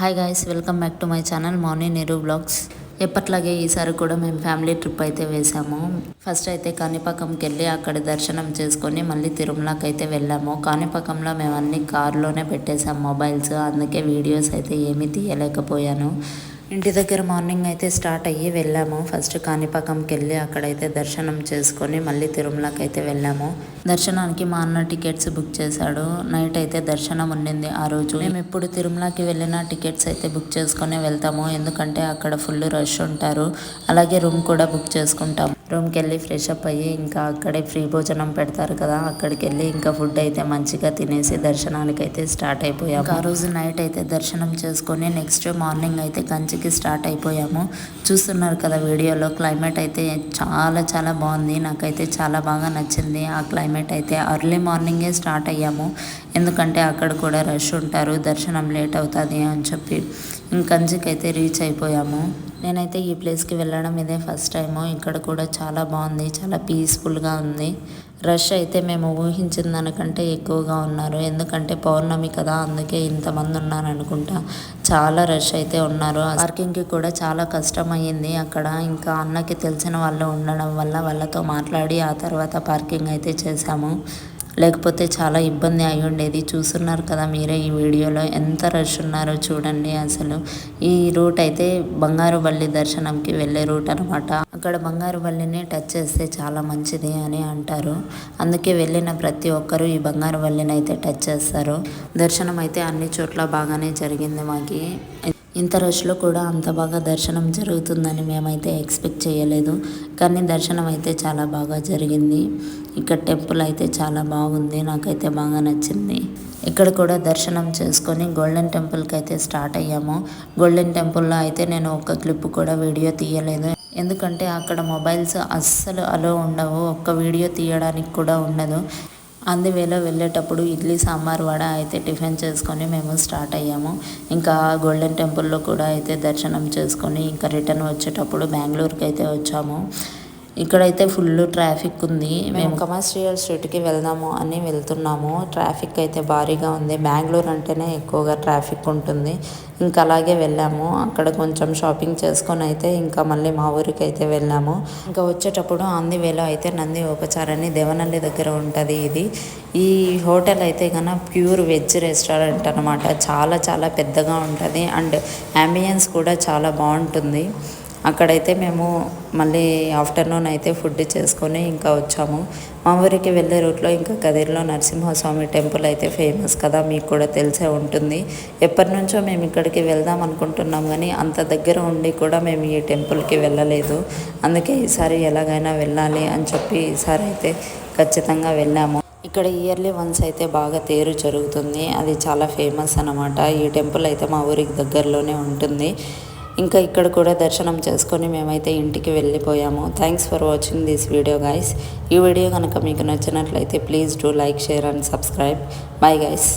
Hi guys welcome back to my channel morning నెరు blogs ఎప్పట్లాగే ఈసారి కూడా మేము ఫ్యామిలీ ట్రిప్ అయితే వేసాము. ఫస్ట్ అయితే కాణిపాకంకి వెళ్ళి అక్కడ దర్శనం చేసుకొని మళ్ళీ తిరుమలకి అయితే వెళ్ళాము. కాణిపాకంలో మేము అన్ని కారులోనే పెట్టేసాం మొబైల్స్ అందుకే వీడియోస్ అయితే ఏమీ తీయలేకపోయాను. ఇంటి దగ్గర మార్నింగ్ అయితే స్టార్ట్ అయ్యి వెళ్ళాము. ఫస్ట్ కాణిపాకంకి వెళ్ళి అక్కడైతే దర్శనం చేసుకొని మళ్ళీ తిరుమలకి అయితే వెళ్ళాము. దర్శనానికి మా అన్న టికెట్స్ బుక్ చేశాడు. నైట్ అయితే దర్శనం ఉండింది ఆ రోజు. మేము ఎప్పుడు తిరుమలకి వెళ్ళిన టికెట్స్ అయితే బుక్ చేసుకొని వెళ్తాము. ఎందుకంటే అక్కడ ఫుల్ రష్ ఉంటారు. అలాగే రూమ్ కూడా బుక్ చేసుకుంటాం రూమ్కి వెళ్ళి ఫ్రెష్ అప్ అయ్యి ఇంకా అక్కడే ఫ్రీ భోజనం పెడతారు కదా అక్కడికి వెళ్ళి ఇంకా ఫుడ్ అయితే మంచిగా తినేసి దర్శనానికి అయితే స్టార్ట్ అయిపోయాము. ఆ రోజు నైట్ అయితే దర్శనం చేసుకొని నెక్స్ట్ మార్నింగ్ అయితే కంచికి స్టార్ట్ అయిపోయాము. చూస్తున్నారు కదా వీడియోలో క్లైమేట్ అయితే చాలా చాలా బాగుంది. నాకైతే చాలా బాగా నచ్చింది. ఆ క్లైమేట్ అయితే అర్లీ మార్నింగే స్టార్ట్ అయ్యాము. ఎందుకంటే అక్కడ కూడా రష్ ఉంటారు దర్శనం లేట్ అవుతుంది అని చెప్పి. ఇంకంచికి రీచ్ అయిపోయాము. నేనైతే ఈ ప్లేస్కి వెళ్ళడం ఇదే ఫస్ట్ టైము. ఇక్కడ కూడా చాలా బాగుంది చాలా పీస్ఫుల్గా ఉంది. రష్ అయితే మేము ఊహించిన దానికంటే ఎక్కువగా ఉన్నారు. ఎందుకంటే పౌర్ణమి కదా అందుకే ఇంతమంది ఉన్నారు అనుకుంటా చాలా రష్ అయితే ఉన్నారు. పార్కింగ్కి కూడా చాలా కష్టం అయ్యింది అక్కడ. ఇంకా అన్నకి తెలిసిన వాళ్ళు ఉండడం వల్ల వాళ్ళతో మాట్లాడి ఆ తర్వాత పార్కింగ్ అయితే చేశాము లేకపోతే చాలా ఇబ్బంది అయి ఉండేది. చూస్తున్నారు కదా మీరే ఈ వీడియోలో ఎంత రష్ ఉన్నారో చూడండి అసలు. ఈ రూట్ అయితే బంగారు బల్లి దర్శనంకి వెళ్ళే రూట్ అనమాట అక్కడ బంగారు బల్లిని టచ్ చేస్తే చాలా మంచిది అని అంటారు. అందుకే వెళ్ళిన ప్రతి ఒక్కరూ ఈ బంగారు బల్లిని అయితే టచ్ చేస్తారు. దర్శనం అయితే అన్ని చోట్ల బాగానే జరిగింది మాకి. ఇంత రష్లో కూడా అంత బాగా దర్శనం జరుగుతుందని మేమైతే ఎక్స్పెక్ట్ చేయలేదు. కానీ దర్శనం అయితే చాలా బాగా జరిగింది. ఇక్కడ టెంపుల్ అయితే చాలా బాగుంది. నాకైతే బాగా నచ్చింది. ఇక్కడ కూడా దర్శనం చేసుకొని గోల్డెన్ టెంపుల్కి అయితే స్టార్ట్ అయ్యాము. గోల్డెన్ టెంపుల్లో అయితే నేను ఒక క్లిప్ కూడా వీడియో తీయలేదు. ఎందుకంటే అక్కడ మొబైల్స్ అస్సలు అలో ఉండవు. ఒక్క వీడియో తీయడానికి కూడా ఉండదు. అందువేలో వెళ్ళేటప్పుడు ఇడ్లీ సాంబార్ వడ అయితే టిఫిన్ చేసుకొని మేము స్టార్ట్ అయ్యాము. ఇంకా గోల్డెన్ టెంపుల్లో కూడా అయితే దర్శనం చేసుకొని ఇంకా రిటర్న్ వచ్చేటప్పుడు బెంగళూరుకి అయితే వచ్చాము. ఇక్కడైతే ఫుల్ ట్రాఫిక్ ఉంది. మేము కమర్షియల్ స్ట్రీట్కి వెళ్దాము అని వెళ్తున్నాము. ట్రాఫిక్ అయితే భారీగా ఉంది. బెంగళూరు అంటేనే ఎక్కువగా ట్రాఫిక్ ఉంటుంది. ఇంకా అలాగే వెళ్ళాము. అక్కడ కొంచెం షాపింగ్ చేసుకొని అయితే ఇంకా మళ్ళీ మా ఊరికి అయితే వెళ్ళాము. ఇంకా వచ్చేటప్పుడు ఆంది వేలో అయితే నంది ఉపచారని దేవనల్లి దగ్గర ఉంటుంది ఇది. ఈ హోటల్ అయితే కన్నా ప్యూర్ వెజ్ రెస్టారెంట్ అనమాట చాలా చాలా పెద్దగా ఉంటుంది. అండ్ అంబియన్స్ కూడా చాలా బాగుంటుంది. అక్కడైతే మేము మళ్ళీ ఆఫ్టర్నూన్ అయితే ఫుడ్ చేసుకొని ఇంకా వచ్చాము. మా ఊరికి వెళ్ళే రూట్లో ఇంకా కదిరిలో నరసింహస్వామి టెంపుల్ అయితే ఫేమస్ కదా మీకు కూడా తెలిసే ఉంటుంది. ఎప్పటి నుంచో మేము ఇక్కడికి వెళ్దాం అనుకుంటున్నాం కానీ అంత దగ్గర ఉండి కూడా మేము ఈ టెంపుల్కి వెళ్ళలేదు. అందుకే ఈసారి ఎలాగైనా వెళ్ళాలి అని చెప్పి ఈసారి అయితే ఖచ్చితంగా వెళ్ళాము. ఇక్కడ ఇయర్లీ వన్స్ అయితే బాగా తేరు జరుగుతుంది. అది చాలా ఫేమస్ అనమాట ఈ టెంపుల్ అయితే మా ఊరికి దగ్గరలోనే ఉంటుంది. ఇంకా ఇక్కడ కూడా దర్శనం చేసుకొని మేమైతే ఇంటికి వెళ్ళిపోయాము. Thanks for watching this video guys ఈ వీడియో కనుక మీకు నచ్చినట్లయితే please do like share and subscribe bye guys